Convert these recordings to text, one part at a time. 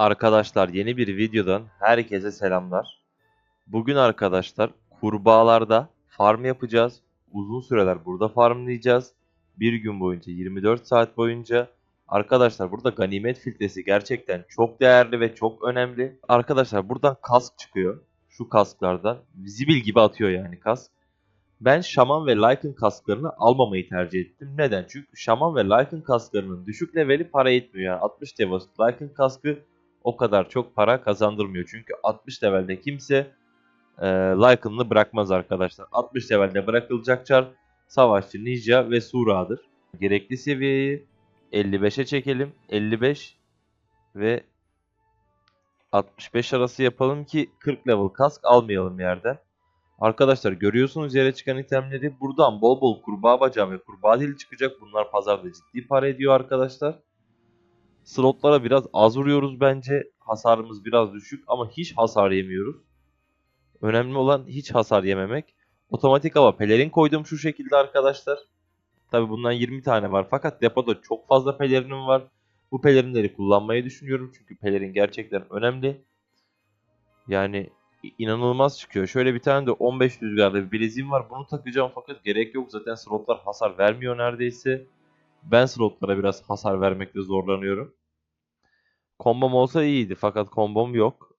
Arkadaşlar yeni bir videodan herkese selamlar. Bugün arkadaşlar kurbağalarda farm yapacağız. Uzun süreler burada farmlayacağız. Bir gün boyunca 24 saat boyunca. Arkadaşlar burada ganimet filtresi gerçekten çok değerli ve çok önemli. Arkadaşlar buradan kask çıkıyor. Şu kasklardan. Zibil gibi atıyor yani kask. Ben Şaman ve Lycan kasklarını almamayı tercih ettim. Neden? Çünkü Şaman ve Lycan kasklarının düşük leveli para etmiyor. Yani 60 level Lycan kaskı o kadar çok para kazandırmıyor. Çünkü 60 levelde kimse e, Lycan'ını bırakmaz arkadaşlar. 60 levelde bırakılacak çar Savaşçı, Ninja ve Sura'dır. Gerekli seviyeyi 55'e çekelim. 55 ve 65 arası yapalım ki 40 level kask almayalım yerden. Arkadaşlar görüyorsunuz yere çıkan itemleri. Buradan bol bol kurbağa bacağı ve kurbağa dili çıkacak. Bunlar pazarda ciddi para ediyor arkadaşlar. Slotlara biraz az vuruyoruz bence. Hasarımız biraz düşük ama hiç hasar yemiyoruz. Önemli olan hiç hasar yememek. Otomatik hava pelerin koydum şu şekilde arkadaşlar. Tabi bundan 20 tane var fakat depoda çok fazla pelerinim var. Bu pelerinleri kullanmayı düşünüyorum çünkü pelerin gerçekten önemli. Yani inanılmaz çıkıyor. Şöyle bir tane de 15 rüzgarda bir bileziğim var. Bunu takacağım fakat gerek yok. Zaten slotlar hasar vermiyor neredeyse. Ben slotlara biraz hasar vermekte zorlanıyorum. Kombom olsa iyiydi fakat kombom yok.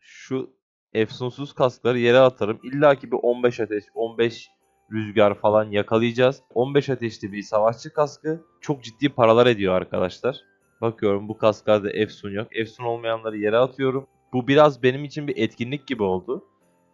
Şu efsunsuz kaskları yere atarım. İlla ki bir 15 ateş, 15 rüzgar falan yakalayacağız. 15 ateşli bir savaşçı kaskı çok ciddi paralar ediyor arkadaşlar. Bakıyorum bu kasklarda efsun yok. Efsun olmayanları yere atıyorum. Bu biraz benim için bir etkinlik gibi oldu.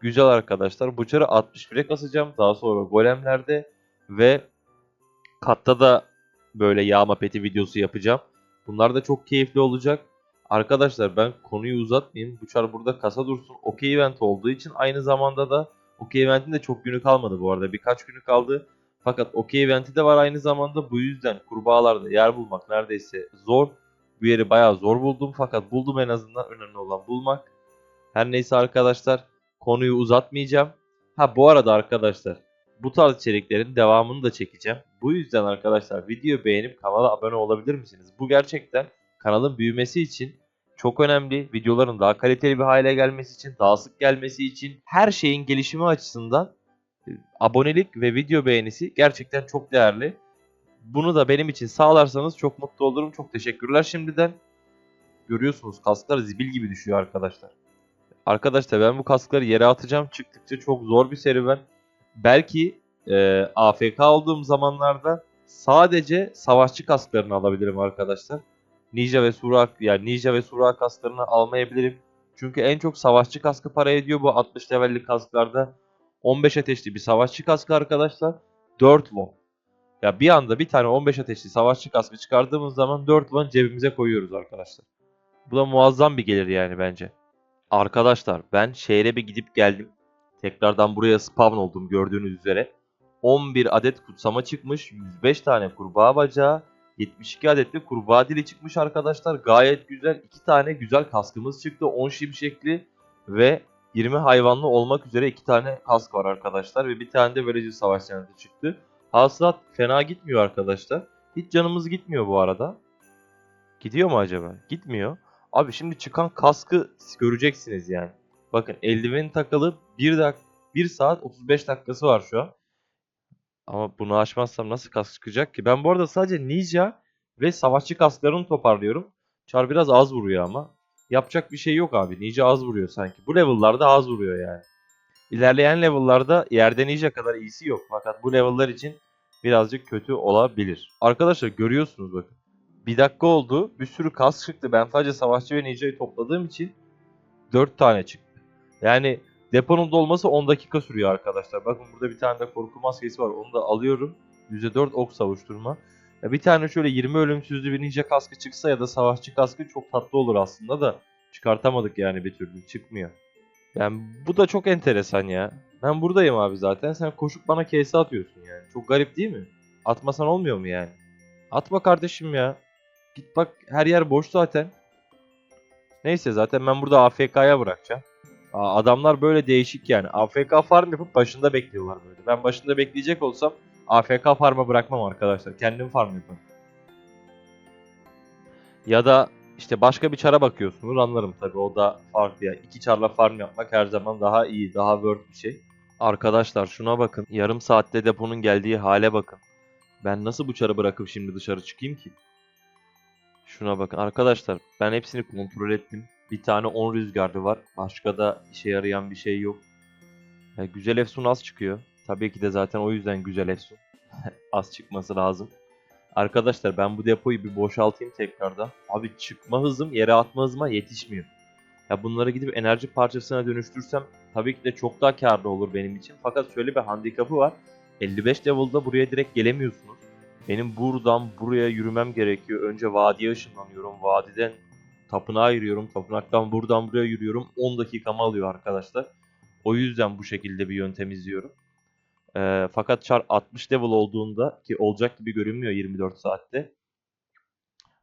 Güzel arkadaşlar. Bu çarı 61'e kasacağım. Daha sonra golemlerde ve katta da böyle yağma peti videosu yapacağım. Bunlar da çok keyifli olacak. Arkadaşlar ben konuyu uzatmayayım. Bu çar burada kasa dursun. Okey event olduğu için aynı zamanda da Okey eventin de çok günü kalmadı bu arada. Birkaç günü kaldı. Fakat Okey eventi de var aynı zamanda. Bu yüzden kurbağalarda yer bulmak neredeyse zor. Bu yeri bayağı zor buldum fakat buldum en azından önemli olan bulmak. Her neyse arkadaşlar konuyu uzatmayacağım. Ha bu arada arkadaşlar bu tarz içeriklerin devamını da çekeceğim. Bu yüzden arkadaşlar videoyu beğenip kanala abone olabilir misiniz? Bu gerçekten kanalın büyümesi için çok önemli. Videoların daha kaliteli bir hale gelmesi için, daha sık gelmesi için her şeyin gelişimi açısından e, abonelik ve video beğenisi gerçekten çok değerli. Bunu da benim için sağlarsanız çok mutlu olurum. Çok teşekkürler şimdiden. Görüyorsunuz kasklar zibil gibi düşüyor arkadaşlar. Arkadaşlar ben bu kaskları yere atacağım. Çıktıkça çok zor bir serüven. Belki e, AFK olduğum zamanlarda sadece savaşçı kasklarını alabilirim arkadaşlar. Ninja ve Sura yani Ninja ve Sura kasklarını almayabilirim. Çünkü en çok savaşçı kaskı para ediyor bu 60 levellik kasklarda. 15 ateşli bir savaşçı kaskı arkadaşlar. 4 won. Ya bir anda bir tane 15 ateşli savaşçı kaskı çıkardığımız zaman 4 won cebimize koyuyoruz arkadaşlar. Bu da muazzam bir gelir yani bence. Arkadaşlar ben şehre bir gidip geldim. Tekrardan buraya spawn oldum gördüğünüz üzere. 11 adet kutsama çıkmış. 105 tane kurbağa bacağı. 72 adetli kurbağa dili çıkmış arkadaşlar. Gayet güzel. 2 tane güzel kaskımız çıktı. 10 şimşekli ve 20 hayvanlı olmak üzere 2 tane kask var arkadaşlar. Ve bir tane de böylece savaş cenneti çıktı. Hasılat fena gitmiyor arkadaşlar. Hiç canımız gitmiyor bu arada. Gidiyor mu acaba? Gitmiyor. Abi şimdi çıkan kaskı göreceksiniz yani. Bakın eldiveni takılı 1 dak 1 saat 35 dakikası var şu an. Ama bunu açmazsam nasıl kask çıkacak ki? Ben bu arada sadece ninja ve savaşçı kasklarını toparlıyorum. Çar biraz az vuruyor ama. Yapacak bir şey yok abi. Ninja az vuruyor sanki. Bu level'larda az vuruyor yani. İlerleyen level'larda yerde ninja kadar iyisi yok. Fakat bu level'lar için birazcık kötü olabilir. Arkadaşlar görüyorsunuz bakın. Bir dakika oldu. Bir sürü kask çıktı. Ben sadece savaşçı ve ninja'yı topladığım için 4 tane çıktı. Yani deponun dolması 10 dakika sürüyor arkadaşlar. Bakın burada bir tane de korku maskesi var. Onu da alıyorum. %4 ok savuşturma. Ya bir tane şöyle 20 ölümsüzlü bir ninja kaskı çıksa ya da savaşçı kaskı çok tatlı olur aslında da çıkartamadık yani bir türlü. Çıkmıyor. Yani bu da çok enteresan ya. Ben buradayım abi zaten. Sen koşup bana kese atıyorsun yani. Çok garip değil mi? Atmasan olmuyor mu yani? Atma kardeşim ya. Git bak her yer boş zaten. Neyse zaten ben burada AFK'ya bırakacağım. Adamlar böyle değişik yani. AFK farm yapıp başında bekliyorlar böyle. Ben başında bekleyecek olsam AFK farm'a bırakmam arkadaşlar. Kendim farm yaparım. Ya da İşte başka bir çara bakıyorsunuz anlarım tabii o da farklı ya. İki çarla farm yapmak her zaman daha iyi, daha worth bir şey. Arkadaşlar şuna bakın. Yarım saatte deponun geldiği hale bakın. Ben nasıl bu çarı bırakıp şimdi dışarı çıkayım ki? Şuna bakın arkadaşlar ben hepsini kontrol ettim. Bir tane 10 rüzgarı var. Başka da işe yarayan bir şey yok. Ya güzel Efsun az çıkıyor. Tabii ki de zaten o yüzden güzel Efsun. az çıkması lazım. Arkadaşlar ben bu depoyu bir boşaltayım tekrardan. Abi çıkma hızım yere atma hızıma yetişmiyor. Ya bunları gidip enerji parçasına dönüştürsem tabii ki de çok daha karlı olur benim için. Fakat şöyle bir handikapı var. 55 level'da buraya direkt gelemiyorsunuz. Benim buradan buraya yürümem gerekiyor. Önce vadiye ışınlanıyorum. Vadiden tapınağa yürüyorum. Tapınaktan buradan buraya yürüyorum. 10 dakikamı alıyor arkadaşlar. O yüzden bu şekilde bir yöntem izliyorum. Ee, fakat char 60 level olduğunda ki olacak gibi görünmüyor 24 saatte.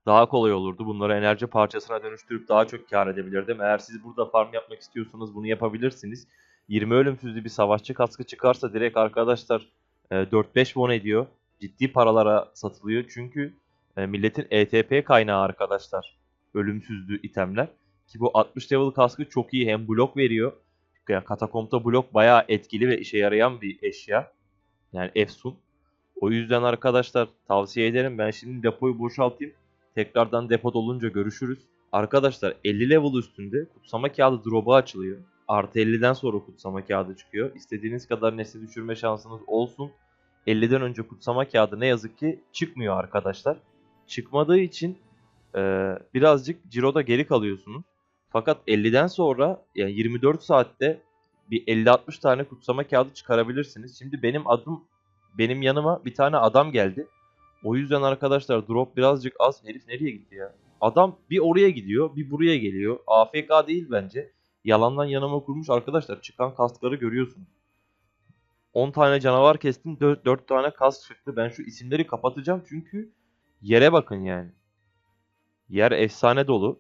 Daha kolay olurdu. Bunları enerji parçasına dönüştürüp daha çok kar edebilirdim. Eğer siz burada farm yapmak istiyorsanız bunu yapabilirsiniz. 20 ölümsüzlü bir savaşçı kaskı çıkarsa direkt arkadaşlar e, 4-5 won ediyor. Ciddi paralara satılıyor. Çünkü e, milletin ETP kaynağı arkadaşlar. Ölümsüzlü itemler. Ki bu 60 level kaskı çok iyi. Hem blok veriyor. Yani katakompta blok bayağı etkili ve işe yarayan bir eşya. Yani Efsun. O yüzden arkadaşlar tavsiye ederim. Ben şimdi depoyu boşaltayım. Tekrardan depo dolunca görüşürüz. Arkadaşlar 50 level üstünde kutsama kağıdı drop'u açılıyor. Artı 50'den sonra kutsama kağıdı çıkıyor. İstediğiniz kadar nesne düşürme şansınız olsun. 50'den önce kutsama kağıdı ne yazık ki çıkmıyor arkadaşlar. Çıkmadığı için e, birazcık ciroda geri kalıyorsunuz. Fakat 50'den sonra yani 24 saatte bir 50-60 tane kutsama kağıdı çıkarabilirsiniz. Şimdi benim adım benim yanıma bir tane adam geldi. O yüzden arkadaşlar drop birazcık az. Herif nereye gitti ya? Adam bir oraya gidiyor, bir buraya geliyor. AFK değil bence. Yalandan yanıma kurmuş arkadaşlar. Çıkan kaskları görüyorsunuz. 10 tane canavar kestim. 4, 4 tane kask çıktı. Ben şu isimleri kapatacağım çünkü yere bakın yani. Yer efsane dolu.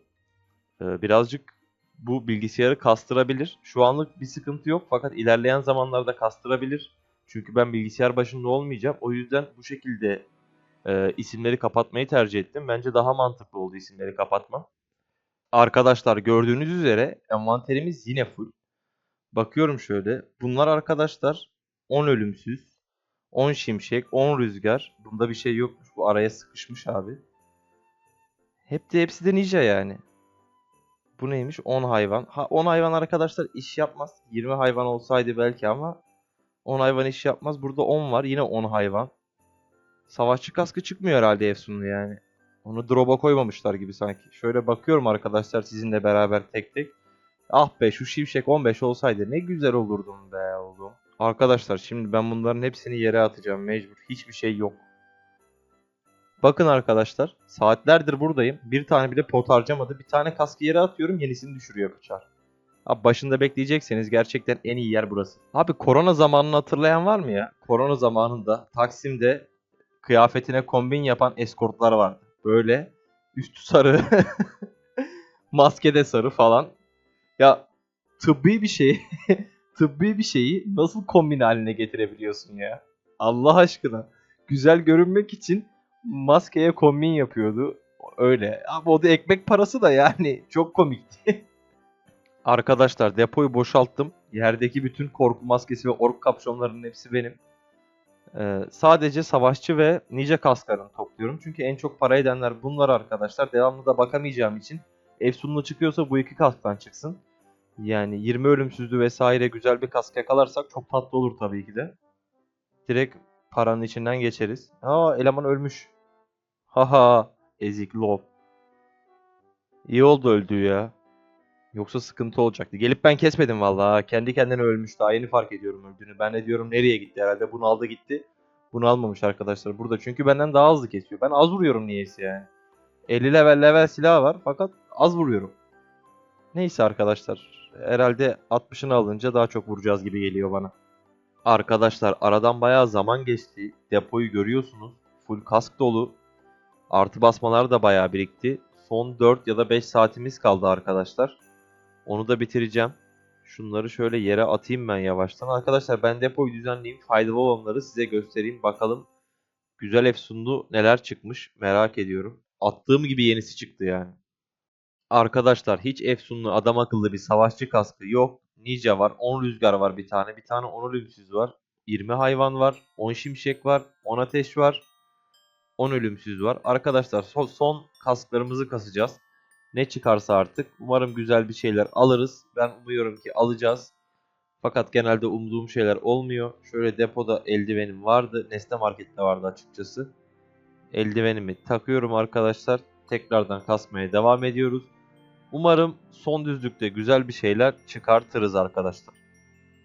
Ee, birazcık bu bilgisayarı kastırabilir. Şu anlık bir sıkıntı yok fakat ilerleyen zamanlarda kastırabilir. Çünkü ben bilgisayar başında olmayacağım. O yüzden bu şekilde e, isimleri kapatmayı tercih ettim. Bence daha mantıklı oldu isimleri kapatma. Arkadaşlar gördüğünüz üzere envanterimiz yine full. Bakıyorum şöyle. Bunlar arkadaşlar 10 ölümsüz, 10 şimşek, 10 rüzgar. Bunda bir şey yokmuş. Bu araya sıkışmış abi. Hep de hepsi de ninja yani. Bu neymiş? 10 hayvan. Ha 10 hayvan arkadaşlar iş yapmaz. 20 hayvan olsaydı belki ama 10 hayvan iş yapmaz. Burada 10 var. Yine 10 hayvan. Savaşçı kaskı çıkmıyor herhalde Efsun'un yani. Onu drop'a koymamışlar gibi sanki. Şöyle bakıyorum arkadaşlar sizinle beraber tek tek. Ah be şu şimşek 15 olsaydı ne güzel olurdum be oğlum. Arkadaşlar şimdi ben bunların hepsini yere atacağım mecbur. Hiçbir şey yok. Bakın arkadaşlar saatlerdir buradayım. Bir tane bile pot harcamadı. Bir tane kaskı yere atıyorum yenisini düşürüyor kaçar. Abi başında bekleyecekseniz gerçekten en iyi yer burası. Abi korona zamanını hatırlayan var mı ya? Korona zamanında Taksim'de kıyafetine kombin yapan eskortlar vardı. Böyle üstü sarı, maskede sarı falan. Ya tıbbi bir şey, tıbbi bir şeyi nasıl kombin haline getirebiliyorsun ya? Allah aşkına. Güzel görünmek için maskeye kombin yapıyordu. Öyle. Abi o da ekmek parası da yani çok komikti. Arkadaşlar depoyu boşalttım. Yerdeki bütün korku maskesi ve ork kapşonlarının hepsi benim. Ee, sadece savaşçı ve ninja kasklarını topluyorum. Çünkü en çok para edenler bunlar arkadaşlar. Devamlı da bakamayacağım için Efsun'la çıkıyorsa bu iki kasktan çıksın. Yani 20 ölümsüzlü vesaire güzel bir kask yakalarsak çok tatlı olur tabii ki de. Direkt paranın içinden geçeriz. Aa eleman ölmüş. Haha ezik lol. İyi oldu öldüğü ya. Yoksa sıkıntı olacaktı. Gelip ben kesmedim vallahi. Kendi kendine ölmüş. Daha yeni fark ediyorum öldüğünü. Ben de diyorum nereye gitti herhalde. Bunu aldı gitti. Bunu almamış arkadaşlar burada. Çünkü benden daha hızlı kesiyor. Ben az vuruyorum niyeyse yani. 50 level level silah var fakat az vuruyorum. Neyse arkadaşlar. Herhalde 60'ını alınca daha çok vuracağız gibi geliyor bana. Arkadaşlar aradan bayağı zaman geçti. Depoyu görüyorsunuz. Full kask dolu. Artı basmalar da bayağı birikti. Son 4 ya da 5 saatimiz kaldı arkadaşlar. Onu da bitireceğim. Şunları şöyle yere atayım ben yavaştan. Arkadaşlar ben depoyu düzenleyeyim. Faydalı olanları size göstereyim. Bakalım güzel efsunlu neler çıkmış merak ediyorum. Attığım gibi yenisi çıktı yani. Arkadaşlar hiç efsunlu adam akıllı bir savaşçı kaskı yok. Ninja var, 10 rüzgar var bir tane, bir tane 10 ölümsüz var. 20 hayvan var, 10 şimşek var, 10 ateş var, 10 ölümsüz var. Arkadaşlar son, son kasklarımızı kasacağız. Ne çıkarsa artık. Umarım güzel bir şeyler alırız. Ben umuyorum ki alacağız. Fakat genelde umduğum şeyler olmuyor. Şöyle depoda eldivenim vardı. Nesne Market'te vardı açıkçası. Eldivenimi takıyorum arkadaşlar. Tekrardan kasmaya devam ediyoruz. Umarım son düzlükte güzel bir şeyler çıkartırız arkadaşlar.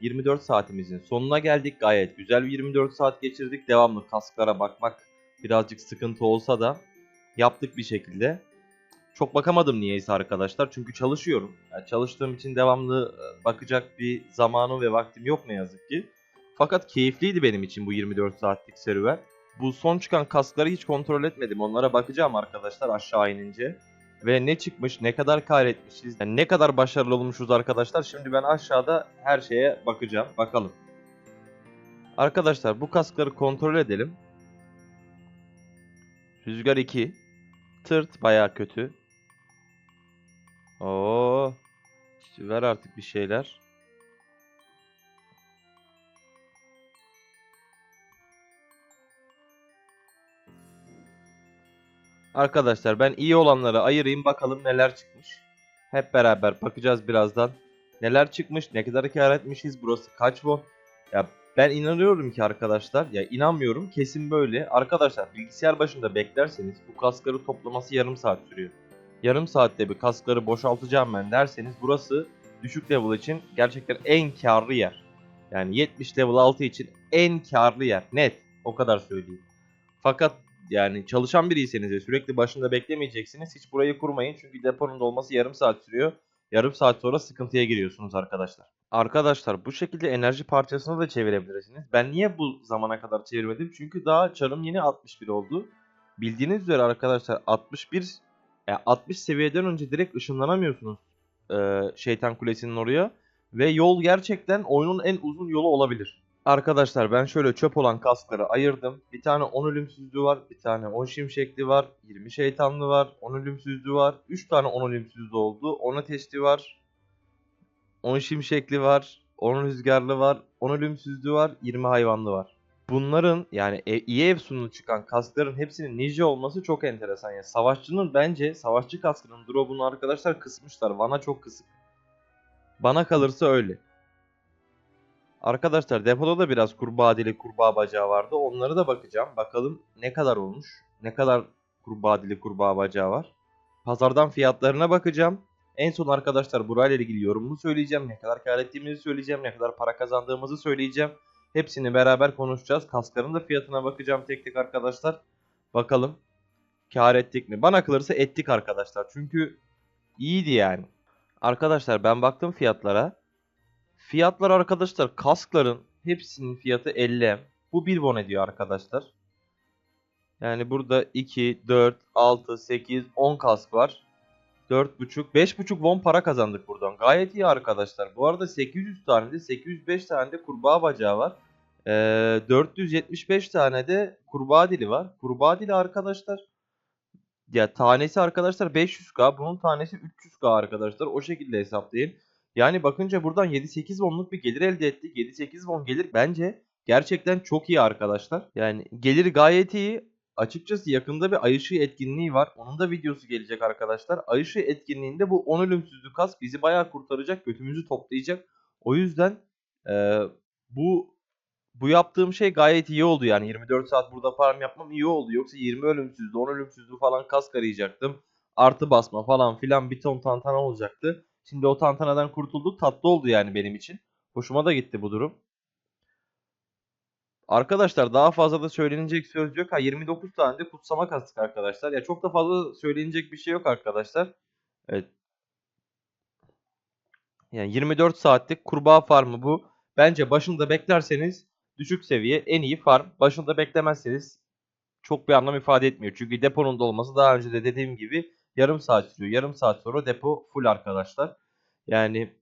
24 saatimizin sonuna geldik. Gayet güzel bir 24 saat geçirdik. Devamlı kasklara bakmak birazcık sıkıntı olsa da yaptık bir şekilde. Çok bakamadım niyeyse arkadaşlar. Çünkü çalışıyorum. Yani çalıştığım için devamlı e, bakacak bir zamanım ve vaktim yok ne yazık ki. Fakat keyifliydi benim için bu 24 saatlik serüven. Bu son çıkan kaskları hiç kontrol etmedim. Onlara bakacağım arkadaşlar aşağı inince. Ve ne çıkmış, ne kadar kar etmişiz, yani ne kadar başarılı olmuşuz arkadaşlar. Şimdi ben aşağıda her şeye bakacağım. Bakalım. Arkadaşlar bu kaskları kontrol edelim. Rüzgar 2. Tırt baya kötü. Oo. İşte ver artık bir şeyler. Arkadaşlar ben iyi olanları ayırayım bakalım neler çıkmış. Hep beraber bakacağız birazdan. Neler çıkmış, ne kadar kar etmişiz, burası kaç won. Ya ben inanıyorum ki arkadaşlar, ya inanmıyorum kesin böyle. Arkadaşlar bilgisayar başında beklerseniz bu kaskları toplaması yarım saat sürüyor. Yarım saatte bir kaskları boşaltacağım ben derseniz burası düşük level için gerçekten en karlı yer. Yani 70 level 6 için en karlı yer. Net. O kadar söyleyeyim. Fakat yani çalışan biriyseniz ve sürekli başında beklemeyeceksiniz. Hiç burayı kurmayın. Çünkü deponun dolması yarım saat sürüyor. Yarım saat sonra sıkıntıya giriyorsunuz arkadaşlar. Arkadaşlar bu şekilde enerji parçasını da çevirebilirsiniz. Ben niye bu zamana kadar çevirmedim? Çünkü daha çarım yeni 61 oldu. Bildiğiniz üzere arkadaşlar 61 yani 60 seviyeden önce direkt ışınlanamıyorsunuz e, şeytan kulesinin oraya. Ve yol gerçekten oyunun en uzun yolu olabilir. Arkadaşlar ben şöyle çöp olan kaskları ayırdım. Bir tane 10 ölümsüzlüğü var. Bir tane 10 şimşekli var. 20 şeytanlı var. 10 ölümsüzlüğü var. 3 tane 10 ölümsüzlüğü oldu. 10 ateşli var. 10 şimşekli var. 10 rüzgarlı var. 10 ölümsüzlüğü var. 20 hayvanlı var. Bunların yani e- iyi ev sunulu çıkan kaskların hepsinin ninja olması çok enteresan. Yani savaşçının bence savaşçı kaskının drop'unu arkadaşlar kısmışlar. Vana çok kısık. Bana kalırsa öyle. Arkadaşlar depoda da biraz kurbağa dili, kurbağa bacağı vardı. Onlara da bakacağım. Bakalım ne kadar olmuş. Ne kadar kurbağa dili, kurbağa bacağı var. Pazardan fiyatlarına bakacağım. En son arkadaşlar burayla ilgili yorumumu söyleyeceğim. Ne kadar kar ettiğimizi söyleyeceğim. Ne kadar para kazandığımızı söyleyeceğim. Hepsini beraber konuşacağız. Kaskların da fiyatına bakacağım tek tek arkadaşlar. Bakalım kar ettik mi? Bana kalırsa ettik arkadaşlar. Çünkü iyiydi yani. Arkadaşlar ben baktım fiyatlara. Fiyatlar arkadaşlar kaskların hepsinin fiyatı 50 Bu 1 won ediyor arkadaşlar. Yani burada 2, 4, 6, 8, 10 kask var. 4.5, 5.5 won para kazandık buradan. Gayet iyi arkadaşlar. Bu arada 800 tane de 805 tane de kurbağa bacağı var. Ee, 475 tane de kurbağa dili var. Kurbağa dili arkadaşlar ya tanesi arkadaşlar 500k. Bunun tanesi 300k arkadaşlar. O şekilde hesaplayın. Yani bakınca buradan 7-8 wonluk bir gelir elde ettik. 7-8 won gelir bence gerçekten çok iyi arkadaşlar. Yani gelir gayet iyi. Açıkçası yakında bir ay etkinliği var. Onun da videosu gelecek arkadaşlar. Ay etkinliğinde bu 10 ölümsüzlük kas bizi bayağı kurtaracak. Götümüzü toplayacak. O yüzden e, bu bu yaptığım şey gayet iyi oldu yani 24 saat burada farm yapmam iyi oldu. Yoksa 20 ölümsüzlü 10 ölümsüzlü falan kask arayacaktım. Artı basma falan filan bir ton tantana olacaktı. Şimdi o tantanadan kurtulduk tatlı oldu yani benim için. Hoşuma da gitti bu durum. Arkadaşlar daha fazla da söylenecek söz yok. Ha 29 tane de kutsama kastık arkadaşlar. Ya çok da fazla söylenecek bir şey yok arkadaşlar. Evet. Yani 24 saatlik kurbağa farmı bu. Bence başında beklerseniz düşük seviye en iyi farm. Başında beklemezseniz çok bir anlam ifade etmiyor. Çünkü deponun dolması daha önce de dediğim gibi yarım saat sürüyor. Yarım saat sonra depo full arkadaşlar. Yani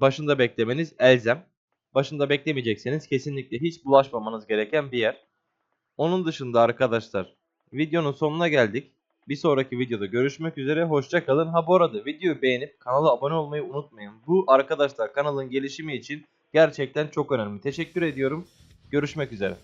başında beklemeniz elzem. Başında beklemeyecekseniz kesinlikle hiç bulaşmamanız gereken bir yer. Onun dışında arkadaşlar videonun sonuna geldik. Bir sonraki videoda görüşmek üzere. Hoşça kalın. Ha bu arada videoyu beğenip kanala abone olmayı unutmayın. Bu arkadaşlar kanalın gelişimi için gerçekten çok önemli. Teşekkür ediyorum. Görüşmek üzere.